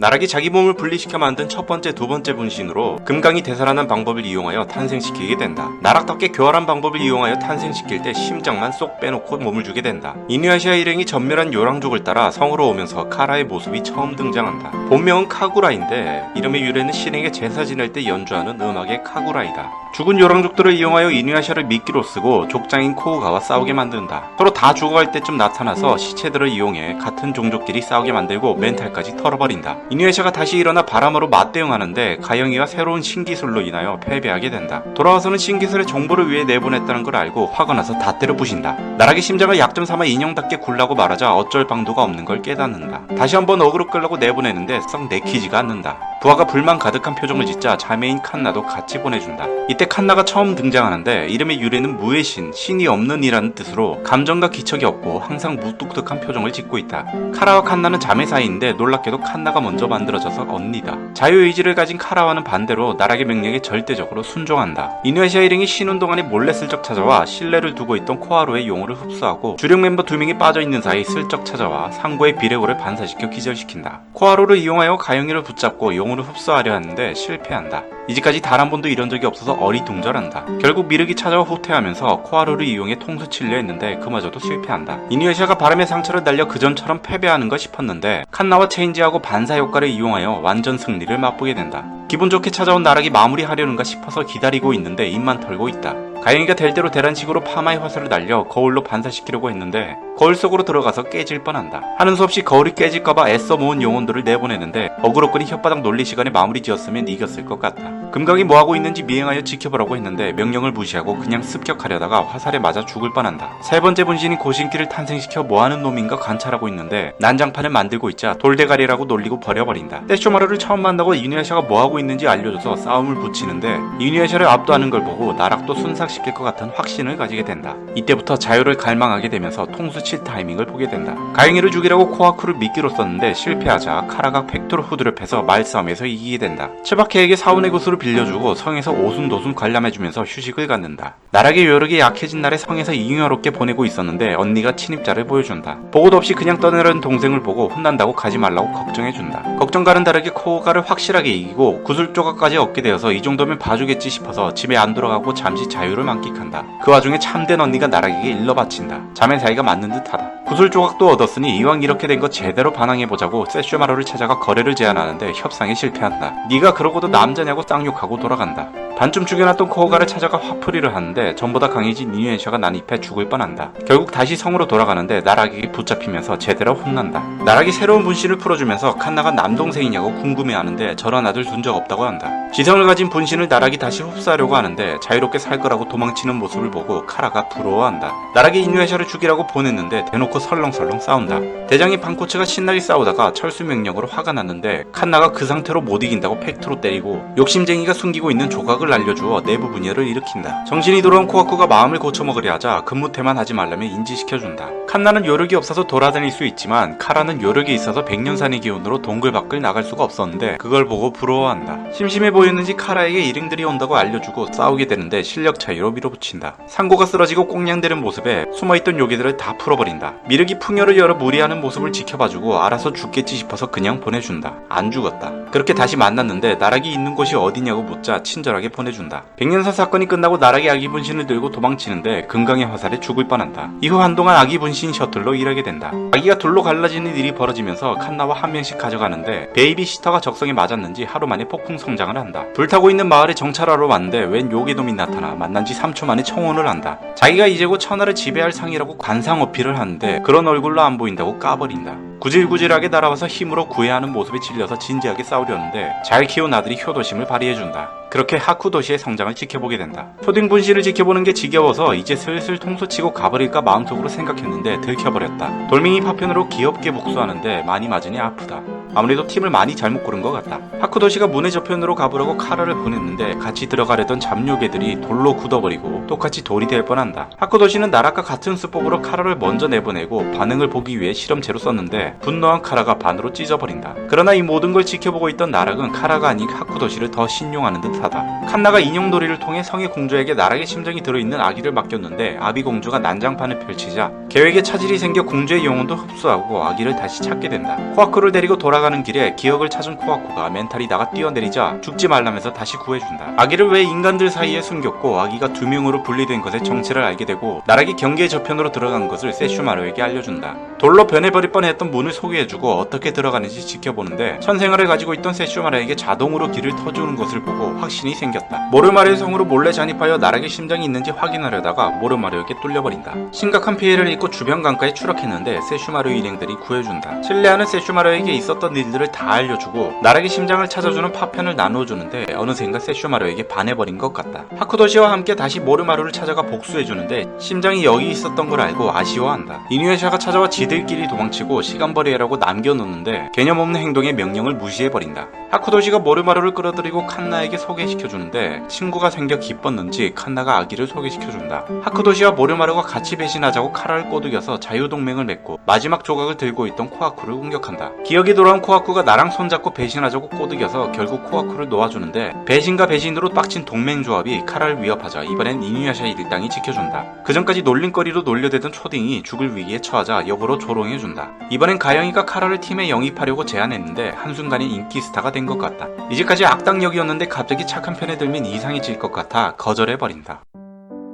나락이 자기 몸을 분리시켜 만든 첫 번째, 두 번째 분신으로 금강이 되살아난 방법을 이용하여 탄생시키게 된다. 나락답게 교활한 방법을 이용하여 탄생시킬 때 심장만 쏙 빼놓고 몸을 주게 된다. 이누야시아 일행이 전멸한 요랑족을 따라 성으로 오면서 카라의 모습이 처음 등장한다. 본명은 카구라인데 이름의 유래는 신에게 제사 지낼 때 연주하는 음악의 카구라이다. 죽은 요랑족들을 이용하여 이누야샤를 미끼로 쓰고 족장인 코우가와 싸우게 만든다. 서로 다 죽어갈 때쯤 나타나서 시체들을 이용해 같은 종족끼리 싸우게 만들고 멘탈까지 털어버린다. 이누야샤가 다시 일어나 바람으로 맞대응하는데 가영이가 새로운 신기술로 인하여 패배하게 된다. 돌아와서는 신기술의 정보를 위해 내보냈다는 걸 알고 화가 나서 다 때려 부신다. 나락의 심장을 약점 삼아 인형답게 굴라고 말하자 어쩔 방도가 없는 걸 깨닫는다. 다시 한번 어그로 끌라고 내보내는데 썩 내키지가 않는다. 부하가 불만 가득한 표정을 짓자 자매인 칸나도 같이 보내준다. 이때 칸나가 처음 등장하는데 이름의 유래는 무의 신, 신이 없는 이라는 뜻으로 감정과 기척이 없고 항상 무뚝뚝한 표정을 짓고 있다. 카라와 칸나는 자매 사이인데 놀랍게도 칸나가 먼저 만들어져서 언니다. 자유의지를 가진 카라와는 반대로 나락의 명령에 절대적으로 순종한다. 이누야시아 일행이 쉬는 동안에 몰래 슬쩍 찾아와 신뢰를 두고 있던 코하루의 용어를 흡수하고 주력 멤버 두 명이 빠져있는 사이 슬쩍 찾아와 상고의 비레고를 반사시켜 기절시킨다. 코하루를 이용하여 가영이를 붙잡고 용어를 흡수하려 하는데 실패한다. 이제까지 단 한 번도 이런 적이 없어서 어리둥절한다. 결국 미륵이 찾아와 후퇴하면서 코하루를 이용해 통수 치려 했는데 그마저도 실패한다. 이누야시아가 바람의 상처를 날려 그전처럼 패배하는가 싶었는데 칸나와 체인지하고 반사 효과를 이용하여 완전 승리를 맛보게 된다. 기분 좋게 찾아온 나락이 마무리하려는가 싶어서 기다리고 있는데 입만 털고 있다. 가영이가 될 대로 대란식으로 파마의 화살을 날려 거울로 반사시키려고 했는데 거울 속으로 들어가서 깨질 뻔한다. 하는 수 없이 거울이 깨질까봐 애써 모은 영혼들을 내보내는데 어그로끈이 혓바닥 놀리 시간에 마무리 지었으면 이겼을 것 같다. 금강이 뭐하고 있는지 미행하여 지켜보라고 했는데 명령을 무시하고 그냥 습격하려다가 화살에 맞아 죽을 뻔한다. 세 번째 분신인 고신기를 탄생시켜 뭐하는 놈인가 관찰하고 있는데 난장판을 만들고 있자 돌대가리라고 놀리고 버려버린다. 떼쇼마루를 처음 만나고 이누야샤가 뭐하고 있는지 알려줘서 싸움을 붙이는데 이누야샤를 압도하는 걸 보고 나락도 순삭시킬 것 같은 확신을 가지게 된다. 이때부터 자유를 갈망하게 되면서 통수 칠 타이밍을 보게 된다. 가영이를 죽이라고 코아쿠를 미끼로 썼는데 실패하자 카라가 팩토르 후드를 패서 말싸움에서 이기게 된다. 츠바케에게 사원의 구슬을 빌려주고 성에서 오순도순 관람해주면서 휴식을 갖는다. 나락의 요력이 약해진 날에 성에서 잉여롭게 보내고 있었는데 언니가 침입자를 보여준다. 보고도 없이 그냥 떠내려는 동생을 보고 혼난다고 가지 말라고 걱정해준다. 걱정과는 다르게 코오가를 확실하게 이기고 구슬 조각까지 얻게 되어서 이 정도면 봐주겠지 싶어서 집에 안 돌아가고 잠시 자유를 만끽한다. 그 와중에 참된 언니가 나락에게 일러 바친다. 자매 사이가 맞는 듯하다. 구슬 조각도 얻었으니 이왕 이렇게 된 거 제대로 반항해보자고 세슈마루를 찾아가 거래를 제안하는데 협상에 실패한다. 네가 그러고도 남자냐고 쌍욕하고 돌아간다. 반쯤 죽여놨던 코오가를 찾아가 화풀이를 하는데 전보다 강해진 니누엔샤가 난입해 죽을 뻔한다. 결국 다시 성으로 돌아가는데 나락에게 붙잡히면서 제대로 혼난다. 나락이 새로운 분신을 풀어주면서 칸나가 남동생이냐고 궁금해하는데 저런 아들 둔 적 없다고 한다. 지성을 가진 분신을 나락이 다시 흡수하려고 하는데 자유롭게 살 거라고 도망치는 모습을 보고 카라가 부러워한다. 나락이 이누야샤를 죽이라고 보냈는데 대놓고 설렁설렁 싸운다. 대장이 방코츠가 신나게 싸우다가 철수 명령으로 화가 났는데 칸나가 그 상태로 못 이긴다고 팩트로 때리고 욕심쟁이가 숨기고 있는 조각 을 알려주어 내부 분열을 일으킨다. 정신이 돌아온 코아쿠가 마음을 고쳐먹으려 하자 근무태만 하지 말라며 인지시켜준다. 칸나는 요력이 없어서 돌아다닐 수 있지만 카라는 요력이 있어서 백년산의 기운으로 동굴 밖을 나갈 수가 없었는데 그걸 보고 부러워한다. 심심해 보였는지 카라에게 일행들이 온다고 알려주고 싸우게 되는데 실력 차이로 밀어붙인다. 상고가 쓰러지고 꽁냥대는 모습에 숨어있던 요괴들을 다 풀어버린다. 미륵이 풍요를 열어 무리하는 모습을 지켜봐주고 알아서 죽겠지 싶어서 그냥 보내준다. 안 죽었다. 그렇게 다시 만났는데 나락이 있는 곳이 어디냐고 묻자 친절하게 보내준다. 백년사 사건이 끝나고 나락이 아기 분신을 들고 도망치는데 금강의 화살에 죽을 뻔한다. 이후 한동안 아기 분신 셔틀로 일하게 된다. 아기가 둘로 갈라지는 일이 벌어지면서 칸나와 한 명씩 가져가는데 베이비 시터가 적성에 맞았는지 하루 만에 폭풍 성장을 한다. 불타고 있는 마을에 정찰하러 왔는데 웬 요괴놈이 나타나 만난 지 3초 만에 청혼을 한다. 자기가 이제 곧 천하를 지배할 상이라고 관상 어필을 하는데 그런 얼굴로 안 보인다고 까버린다. 구질구질하게 날아와서 힘으로 구애하는 모습에 질려서 진지하게 싸우려는데 잘 키운 아들이 효도심을 발휘해준다. 그렇게 하쿠도시의 성장을 지켜보게 된다. 초딩 분신을 지켜보는 게 지겨워서 이제 슬슬 통수치고 가버릴까 마음속으로 생각했는데 들켜버렸다. 돌멩이 파편으로 귀엽게 복수하는데 많이 맞으니 아프다. 아무래도 팀을 많이 잘못 고른 것 같다. 하쿠도시가 문의 저편으로 가보려고 카라를 보냈는데 같이 들어가려던 잡요괴들이 돌로 굳어버리고 똑같이 돌이 될 뻔한다. 하쿠도시는 나락과 같은 수법으로 카라를 먼저 내보내고 반응을 보기 위해 실험체로 썼는데 분노한 카라가 반으로 찢어버린다. 그러나 이 모든 걸 지켜보고 있던 나락은 카라가 아닌 하쿠도시를 더 신용하는 듯하다. 칸나가 인형놀이를 통해 성의 공주에게 나락의 심정이 들어있는 아기를 맡겼는데 아비 공주가 난장판을 펼치자 계획에 차질이 생겨 공주의 영혼도 흡수하고 아기를 다시 찾게 된다. 코아쿠를 데리고 돌아가는 길에 기억을 찾은 코아쿠가 멘탈이 나가 뛰어내리자 죽지 말라면서 다시 구해준다. 아기를 왜 인간들 사이에 숨겼고 아기가 두 명으로 분리된 것의 정체를 알게 되고 나락이 경계의 저편으로 들어간 것을 세슈마루에게 알려준다. 돌로 변해버릴 뻔했던 문을 소개해주고 어떻게 들어가는지 지켜보는데 천생아를 가지고 있던 세슈마루에게 자동으로 길을 터주는 것을 보고 확신이 생겼다. 모르마르의 성으로 몰래 잔입하여 나락의 심장이 있는지 확인하려다가 모르마르에게 뚫려버린다. 심각한 피해를 입고 주변 강가에 추락했는데 세슈마루 일행들이 구해준다. 신뢰하는 세슈마루에게 있었던 일들을 다 알려주고 나락의 심장을 찾아주는 파편을 나눠주는데 어느샌가 세슈마루에게 반해버린 것 같다. 하쿠도시와 함께 다시 모르마루를 찾아가 복수해주는데 심장이 여기 있었던 걸 알고 아쉬워한다. 이누야샤가 찾아와 지들끼리 도망치고 시간 벌이라고 남겨놓는데 개념 없는 행동에 명령을 무시해버린다. 하쿠도시가 모르마루를 끌어들이고 칸나에게 소개시켜주는데 친구가 생겨 기뻤는지 칸나가 아기를 소개시켜준다. 하쿠도시와 모르마루가 같이 배신하자고 카라를 꼬드겨서 자유동맹을 맺고 마지막 조각을 들고 있던 코아쿠를 공격한다. 기억이 돌아온 코아쿠가 나랑 손잡고 배신하자고 꼬드겨서 결국 코아쿠를 놓아주는데 배신과 배신으로 빡친 동맹조합이 카라를 위협하자 이번엔 이누야샤 일당이 지켜준다. 그전까지 놀림거리로 놀려대던 초딩이 죽을 위기에 처하자 역으로 조롱해준다. 이번엔 가영이가 카라를 팀에 영입하려고 제안했는데 한순간에 인기 스타가 된 것 같다. 이제까지 악당 역이었는데 갑자기 착한 편에 들면 이상해질 것 같아 거절해버린다.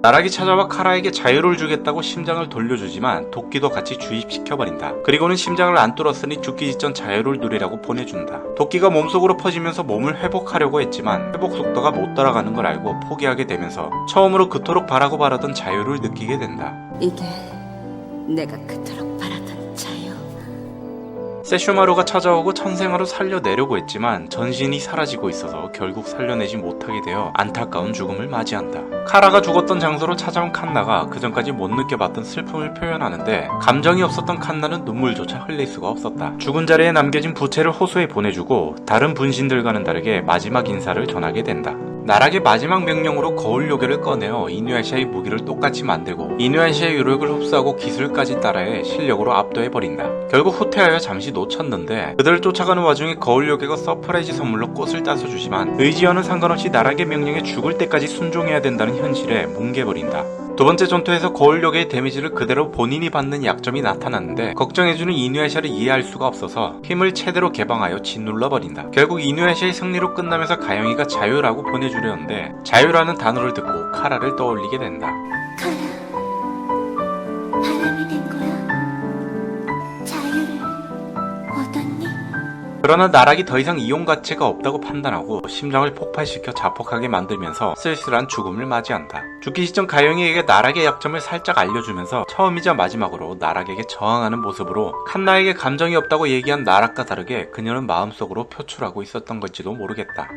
나락이 찾아와 카라에게 자유를 주겠다고 심장을 돌려주지만 도끼도 같이 주입시켜버린다. 그리고는 심장을 안 뚫었으니 죽기 직전 자유를 누리라고 보내준다. 도끼가 몸속으로 퍼지면서 몸을 회복하려고 했지만 회복 속도가 못 따라가는 걸 알고 포기하게 되면서 처음으로 그토록 바라고 바라던 자유를 느끼게 된다. 이게 내가 그토록. 세슈마루가 찾아오고 천생아로 살려내려고 했지만 전신이 사라지고 있어서 결국 살려내지 못하게 되어 안타까운 죽음을 맞이한다. 카라가 죽었던 장소로 찾아온 칸나가 그전까지 못 느껴봤던 슬픔을 표현하는데 감정이 없었던 칸나는 눈물조차 흘릴 수가 없었다. 죽은 자리에 남겨진 부채를 호수에 보내주고 다른 분신들과는 다르게 마지막 인사를 전하게 된다. 나락의 마지막 명령으로 거울 요괴를 꺼내어 이누야샤의 무기를 똑같이 만들고 이누야샤의 유력을 흡수하고 기술까지 따라해 실력으로 압도해버린다. 결국 후퇴하여 잠시 놓쳤는데 그들을 쫓아가는 와중에 거울 요괴가 서프라이즈 선물로 꽃을 따서 주지만 의지와는 상관없이 나락의 명령에 죽을 때까지 순종해야 된다는 현실에 뭉개버린다. 두 번째 전투에서 거울 요괴의 데미지를 그대로 본인이 받는 약점이 나타났는데 걱정해주는 이누야샤를 이해할 수가 없어서 힘을 최대로 개방하여 짓눌러버린다. 결국 이누야샤의 승리로 끝나면서 가영이가 자유라고 보내주려는데 자유라는 단어를 듣고 카라를 떠올리게 된다. 그러나 나락이 더 이상 이용 가치가 없다고 판단하고 심장을 폭발시켜 자폭하게 만들면서 쓸쓸한 죽음을 맞이한다. 죽기 직전 가영이에게 나락의 약점을 살짝 알려주면서 처음이자 마지막으로 나락에게 저항하는 모습으로 칸나에게 감정이 없다고 얘기한 나락과 다르게 그녀는 마음속으로 표출하고 있었던 걸지도 모르겠다.